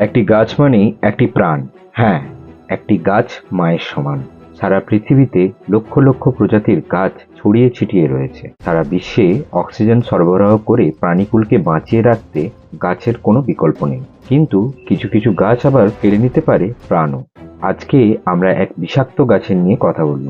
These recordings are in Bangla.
একটি গাছ মানেই একটি প্রাণ। হ্যাঁ একটি গাছ মায়ের সমান। সারা পৃথিবীতে লক্ষ লক্ষ প্রজাতির গাছ ছড়িয়ে ছিটিয়ে রয়েছে। সারা বিশ্বে অক্সিজেন সরবরাহ করে প্রাণীকুলকে বাঁচিয়ে রাখতে গাছের কোনো বিকল্প নেই। কিন্তু কিছু কিছু গাছ আবার কেড়ে নিতে পারে প্রাণও। আজকে আমরা এক বিষাক্ত গাছের নিয়ে কথা বলব,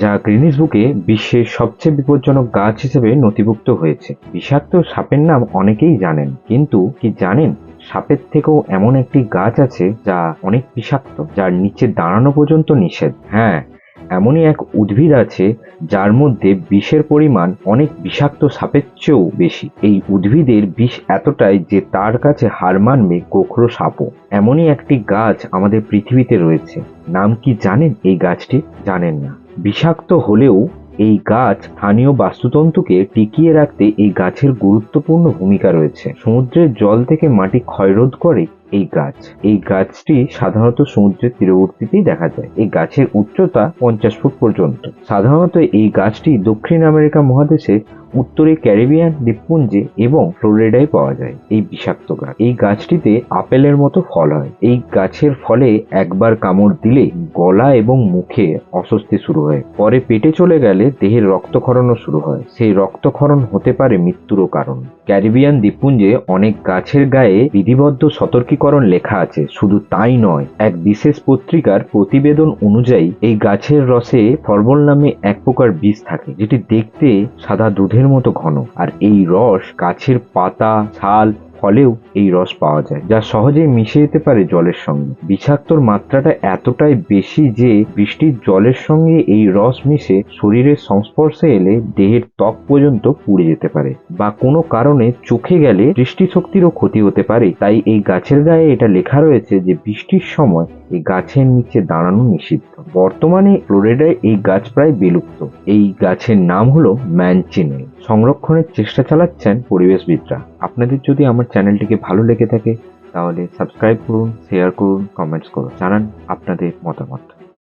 যা গ্রিনিস বুকে বিশ্বের সবচেয়ে বিপজ্জনক গাছ হিসেবে নথিভুক্ত হয়েছে। বিষাক্ত সাপের নাম অনেকেই জানেন, কিন্তু কি জানেন? সাপের থেকেও এমন একটি গাছ আছে যা অনেক বিষাক্ত, যার নিচে দাঁড়ানো পর্যন্ত নিষেধ। হ্যাঁ এমনই এক উদ্ভিদ আছে যার মধ্যে বিষের পরিমাণ অনেক বিষাক্ত সাপের চেয়েও বেশি। এই উদ্ভিদের বিষ এতটাই যে তার কাছে হার মানবে গোখরো সাপও। এমনই একটি গাছ আমাদের পৃথিবীতে রয়েছে। নাম কি জানেন এই গাছটি? জানেন না। বিষাক্ত হলেও এই গাছ স্থানীয় বাস্তুতন্ত্রকে টিকিয়ে রাখতে এই গাছের গুরুত্বপূর্ণ ভূমিকা রয়েছে। সমুদ্রের জল থেকে মাটি ক্ষয়রোধ করে এই গাছ। এই গাছটি সাধারণত সমুদ্রের তীরবর্তীতেই দেখা যায়। এই গাছের উচ্চতা পঞ্চাশ ফুট পর্যন্ত। সাধারণত এই গাছটি দক্ষিণ আমেরিকা মহাদেশে উত্তরে ক্যারিবিয়ান দ্বীপপুঞ্জে এবং ফ্লোরিডায় পাওয়া যায় এই বিষাক্ত গাছ। এই গাছটিতে আপেলের মতো ফল হয়। এই গাছের ফলে একবার কামড় দিলে গলা এবং মুখে অস্বস্তি শুরু হয়। পরে পেটে চলে গেলে দেহের রক্তক্ষরণও শুরু হয়। সেই রক্তক্ষরণ হতে পারে মৃত্যুরও কারণ। ক্যারিবিয়ান দ্বীপপুঞ্জে অনেক গাছের গায়ে বিধিবদ্ধ সতর্কীকরণ লেখা আছে। শুধু তাই নয়, এক বিশেষ পত্রিকার প্রতিবেদন অনুযায়ী এই গাছের রসে ফরবল নামে এক প্রকার বিষ থাকে, যেটি দেখতে সাদা দুধের মতো ঘন। আর এই রস গাছের পাতা ছাল ফলেও এই রস পাওয়া যায়, যা সহজেই মিশে যেতে পারে জলের সঙ্গে। বিষাক্তর মাত্রাটা এতটাই বেশি যে বৃষ্টির জলের সঙ্গে এই রস মিশে শরীরের সংস্পর্শে এলে দেহের ত্বক পর্যন্ত পুড়ে যেতে পারে বা কোনো কারণে চোখে গেলে দৃষ্টিশক্তিরও ক্ষতি হতে পারে। তাই এই গাছের গায়ে এটা লেখা রয়েছে যে বৃষ্টির সময় এই গাছের নিচে দাঁড়ানো নিষিদ্ধ। বর্তমানে ফ্লোরিডায় এই গাছ প্রায় বিলুপ্ত। এই গাছের নাম হলো ম্যানচিনে। সংরক্ষণের চেষ্টা চালাচ্ছেন পরিবেশবিদরা। আপনাদের যদি আমার চ্যানেলটিকে ভালো লেগে থাকে, তাহলে সাবস্ক্রাইব করুন শেয়ার করুন কমেন্টস করুন, জানান আপনাদের মতামত।